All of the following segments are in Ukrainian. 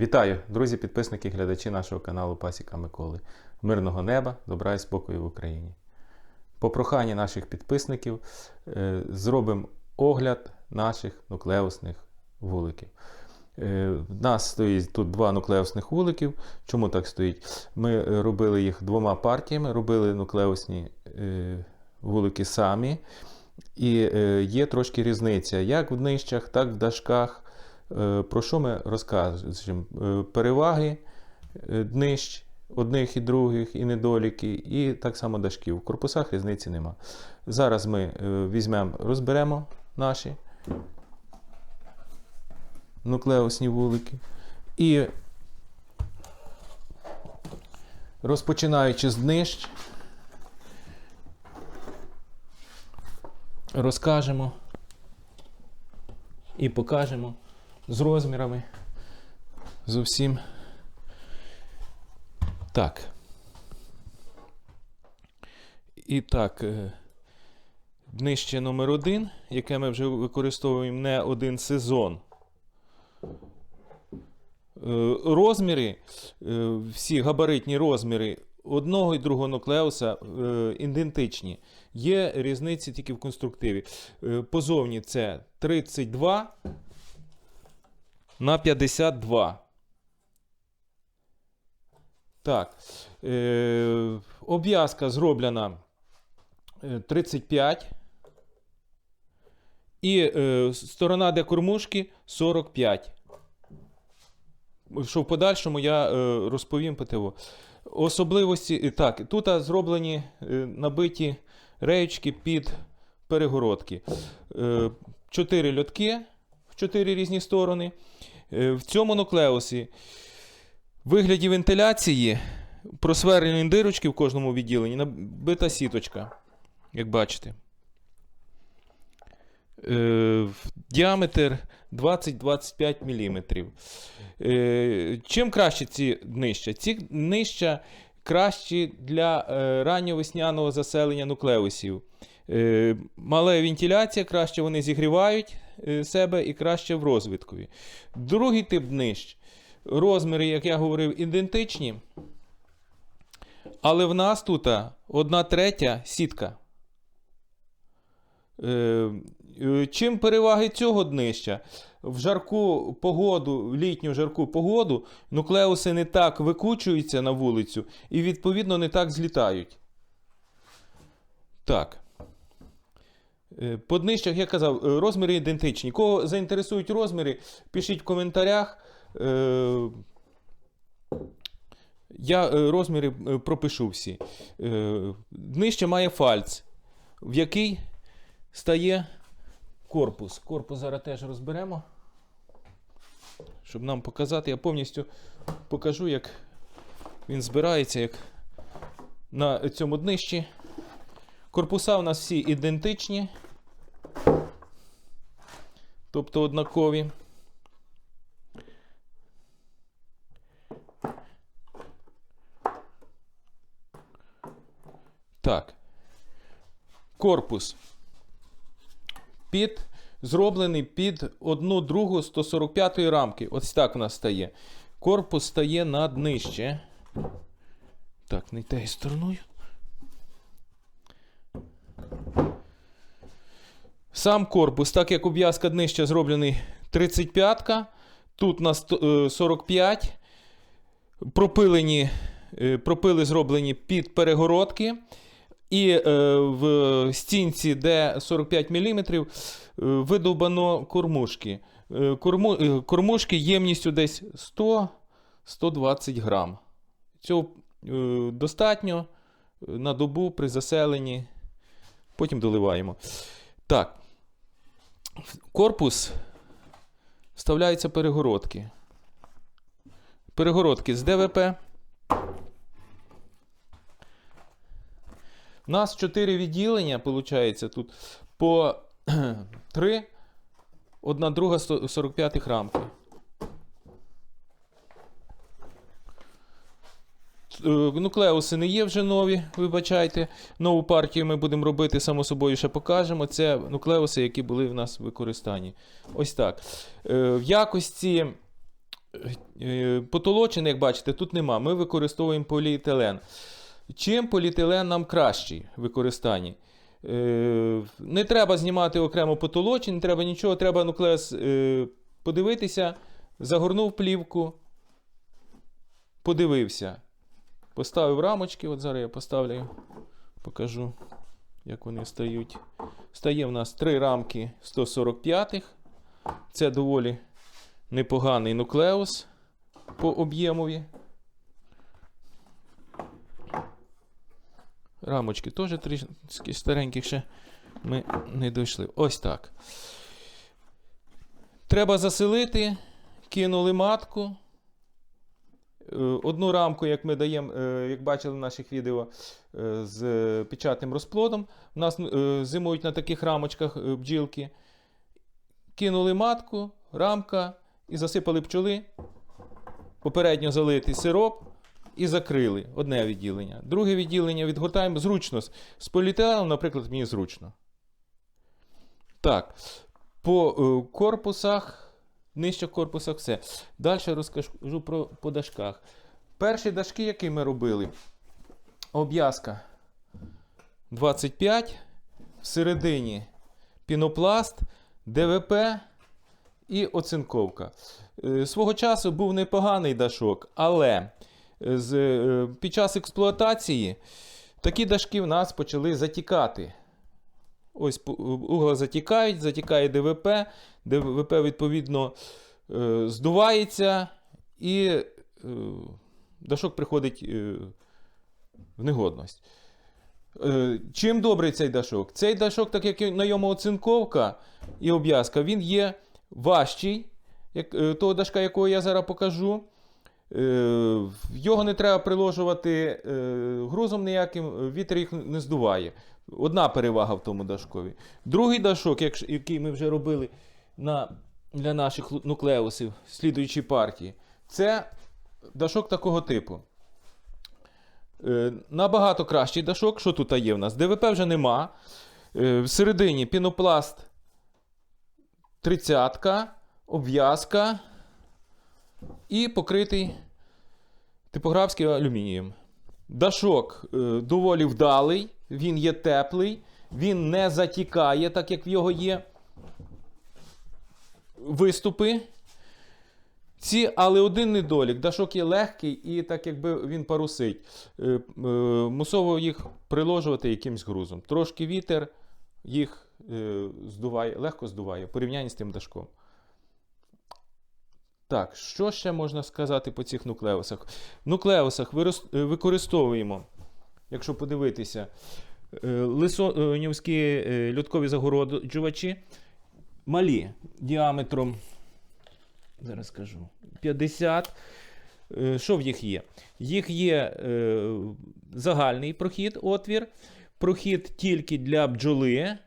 Вітаю, друзі, підписники глядачі нашого каналу Пасіка Миколи. Мирного неба, добра і спокою в Україні. По проханні наших підписників е, зробимо огляд наших нуклеусних вуликів. Е, В нас стоїть тут два нуклеусних вуликів. Чому так стоїть? Ми е, робили їх двома партіями, робили нуклеусні е, вулики самі. І є трошки різниця як в днищах, так в дашках. Е, Про що ми розкажемо? Е, Переваги е, днищ одних і других, і недоліки, і так само дашків. В корпусах різниці нема. Зараз ми візьмемо, розберемо наші нуклеусні вулики. І розпочинаючи з днищ, розкажемо і покажемо з розмірами. З усім. Так. І так, е, днище номер один, яке ми вже використовуємо не один сезон. Е, Розміри, е, всі габаритні розміри одного і другого нуклеуса е, ідентичні. Є різниці тільки в конструктиві. Е, Позовні це 32 на 52. Так. Е, обв'язка зроблена е, 35. І е, сторона де кормушки 45. Що в подальшому я е, розповім ПТО. Особливості. е, Так, тут зроблені е, набиті реєчки під перегородки. Е, льотки в чотири різні сторони. Е, В цьому нуклеусі вигляді вентиляції просверлені дирочки в кожному відділенні, набита сіточка, як бачите. Е, Діаметр 20-25 мм. Е, Чим краще ці днища? Ці днища кращі для ранньовесняного заселення нуклеусів. Мала вентиляція, краще вони зігрівають себе і краще в розвиткові. Другий тип днищ. Розміри, як я говорив, ідентичні. Але в нас тут одна третя сітка. Е, е, Чим переваги цього днища? В жарку погоду, в літню жарку погоду, нуклеуси не так викучуються на вулицю і, відповідно, не так злітають. Так. Е, По днищах, я казав, е, розміри ідентичні. Кого заінтересують розміри, пишіть в коментарях. Е, Я розміри пропишу всі. Днище має фальц, в який стає корпус. Корпус зараз теж розберемо. Щоб нам показати, я повністю покажу, як він збирається, як на цьому днищі. Корпуса у нас всі ідентичні, тобто однакові. Так. Корпус під, зроблений під одну другу 145 рамки. Ось так у нас стає. Корпус стає на днище. Так, не тією стороною. Сам корпус, так як обв'язка днища зроблений 35-ка, тут у нас е, 45. Пропилені, е, пропили зроблені під перегородки. І е, в стінці, де 45 мм, е, видовбано кормушки. Корму, кормушки ємністю десь 100-120 грам. Цього е, достатньо на добу при заселенні. Потім доливаємо. Так. В Корпус вставляються перегородки. Перегородки з ДВП. У нас 4 відділення, виходить, тут по 3, одна друга 45 рамки. Нуклеуси не є вже нові, вибачайте. Нову партію ми будемо робити, само собою ще покажемо. Це нуклеуси, які були в нас в використанні. Ось так. Е, В якості Е, Потолочини, як бачите, тут нема. Ми використовуємо поліетилен. Чим поліетилен нам кращий в використанні? Е, Не треба знімати окремо потолочин, не треба нічого, треба нуклеус е, подивитися, загорнув плівку, подивився. Поставив рамочки, от зараз я поставлю, покажу, як вони стають. Стає в нас три рамки 145-х. Це доволі непоганий нуклеус по об'ємові. Рамочки теж трішки стареньких ще ми не дійшли. Ось так. Треба заселити, кинули матку. Е, Одну рамку, як ми даємо, е, як бачили в наших відео, е, з печатним розплодом. У нас зимують на таких рамочках бджілки. Кинули матку, рамка і засипали пчоли. Попередньо залитий сироп і закрили одне відділення. Друге відділення відгортаємо зручно. З поліетиленом, наприклад, мені зручно. Так. По корпусах, нижче корпусах все. Далі розкажу про по дашках. Перші дашки, які ми робили, обв'язка 25, всередині пінопласт, ДВП і оцинковка. Е, Свого часу був непоганий дашок, але е, е, під час експлуатації такі дашки в нас почали затікати. Ось угла затікають, затікає ДВП, ДВП відповідно е, здувається, і е, дашок приходить е, в негодність. Чим добрий цей дашок? Цей дашок, так як на йому оцинковка і обв'язка, він є важчий, як, того дашка, якого я зараз покажу. Його не треба приложувати грузом ніяким, вітер їх не здуває. Одна перевага в тому дашкові. Другий дашок, який ми вже робили на, для наших нуклеусів, слідуючій партії, це дашок такого типу. Е, Набагато кращий дашок. Що тут є в нас? ДВП вже нема. Е, Всередині пінопласт 30, обв'язка і покритий типографським алюмінієм. Дашок е, доволі вдалий, він є теплий, він не затікає, так як в його є виступи. Ці, але один недолік. Дашок є легкий і так якби він парусить. Е, е, мусово їх приложувати якимсь грузом. Трошки вітер їх е, здуває, легко здуває в порівнянні з тим дашком. Так, що ще можна сказати по цих нуклеусах? В нуклеусах використовуємо, якщо подивитися, е, лисонівські е, льоткові загороджувачі малі діаметром. Зараз скажу. 50. Е, Що в їх є? Їх є е, загальний прохід, отвір, прохід тільки для бджоли.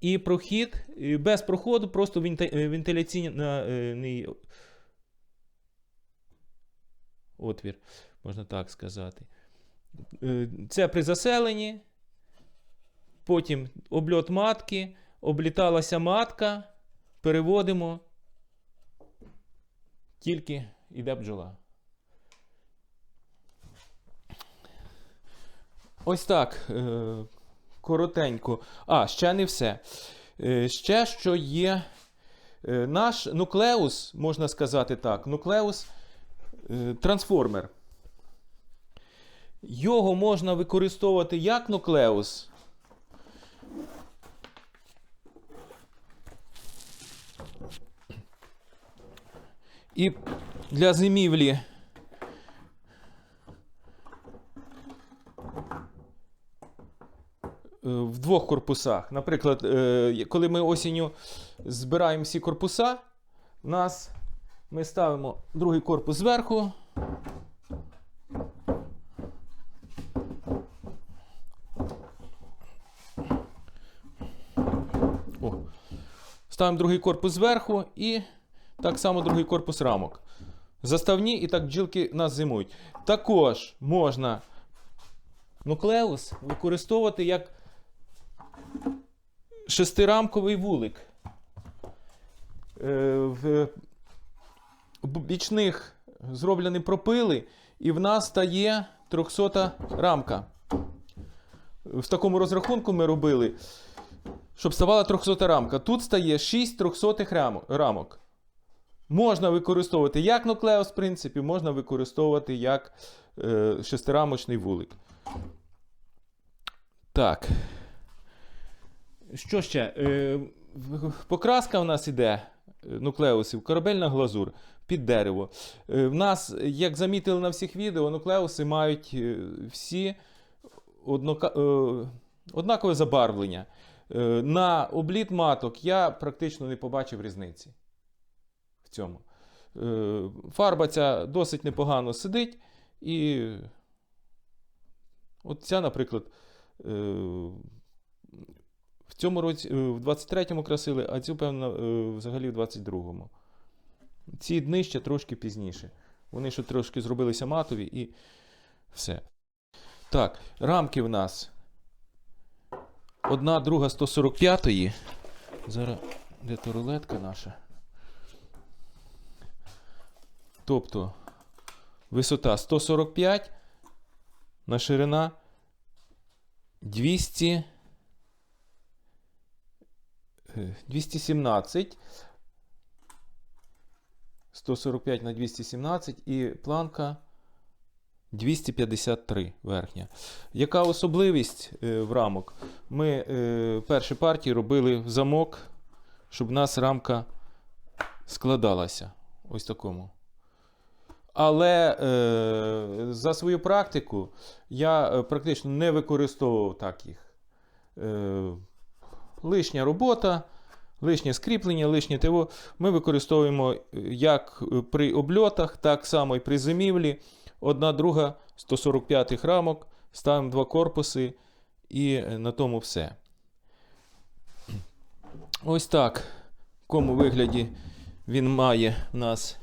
І прохід е, без проходу, просто е, вентиляційний отвір, можна так сказати. Е, Це при заселенні. Потім обльот матки, обліталася матка, переводимо. Тільки йде бджола. Ось так. Е, коротенько. А, ще не все. Е, ще що є. Наш нуклеус, можна сказати так, нуклеус трансформер. Його можна використовувати як нуклеус. І для зимівлі. е, В двох корпусах. Наприклад, е, коли ми осінню збираємо всі корпуса, у нас ми ставимо другий корпус зверху. Ставимо другий корпус зверху і так само другий корпус рамок. Заставні і так бджілки нас зимують. Також можна нуклеус використовувати як шестирамковий вулик. Е, в бічних зроблені пропили, і в нас стає 300 рамка. В такому розрахунку ми робили, щоб ставала 300 рамка. Тут стає 6 300 рамок. Можна використовувати як нуклеус, в принципі, можна використовувати як е, шестирамочний вулик. Так. Що ще? Е, покраска в нас іде е, нуклеусів, корабельна глазур під дерево. Е, в нас, як замітили на всіх відео, нуклеуси мають е, всі однока, е, однакове забарвлення. Е, на обліт маток я практично не побачив різниці в цьому. Е, фарба ця досить непогано сидить. І от ця, наприклад, е, в цьому році, в 23-му красили, а цю, певно, взагалі в 22-му. Ці днища трошки пізніше. Вони ще трошки зробилися матові і все. Так, рамки в нас. Одна, друга 145-ї. Зараз де то рулетка наша. Тобто висота 145, на ширина 200, е, 217, 145 на 217 і планка 253 верхня. Яка особливість е, в рамок? Ми е, перші партії робили замок, щоб у нас рамка складалася. Ось такому. Але е, за свою практику я е, практично не використовував так їх. Е, лишня робота, лишнє скріплення, лишнє ТВО. Ми використовуємо е, як при обльотах, так само і при зимівлі. Одна друга 145 рамок, ставимо два корпуси і е, на тому все. Ось так. В якому вигляді він має в нас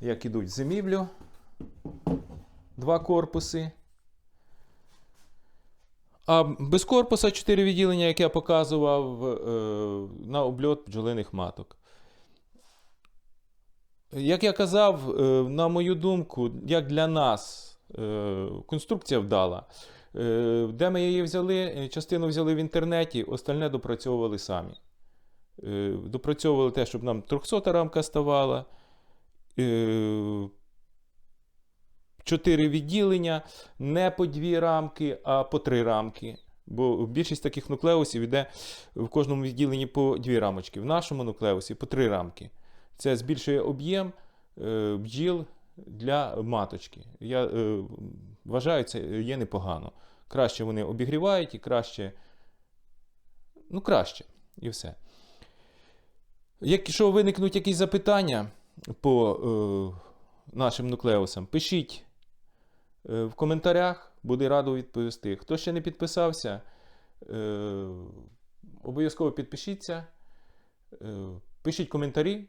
як ідуть зимівлю. Два корпуси. А без корпуса 4 відділення, як я показував, е, на обльот бджолиних маток. Як я казав, е, на мою думку, як для нас конструкція вдала. Е, Де ми її взяли? Е, Частину взяли в інтернеті, остальне допрацьовували самі. Е, Допрацьовували те, щоб нам 300 рамка ставала. Чотири відділення, не по дві рамки, а по три рамки. Бо більшість таких нуклеусів йде в кожному відділенні по дві рамочки. В нашому нуклеусі по три рамки. Це збільшує об'єм бджіл для маточки. Я вважаю, це є непогано. Краще вони обігрівають і краще. Ну, краще. І все. Якщо виникнуть якісь запитання по е, нашим нуклеусам, пишіть е, в коментарях, буду радий відповісти. Хто ще не підписався, е, обов'язково підпишіться, е, пишіть коментарі,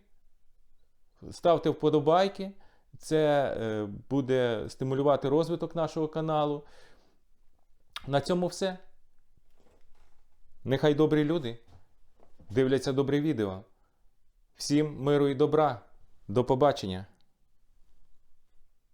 ставте вподобайки. Це е, буде стимулювати розвиток нашого каналу. На цьому все. Нехай добрі люди дивляться добре відео. Всім миру і добра. До побачення!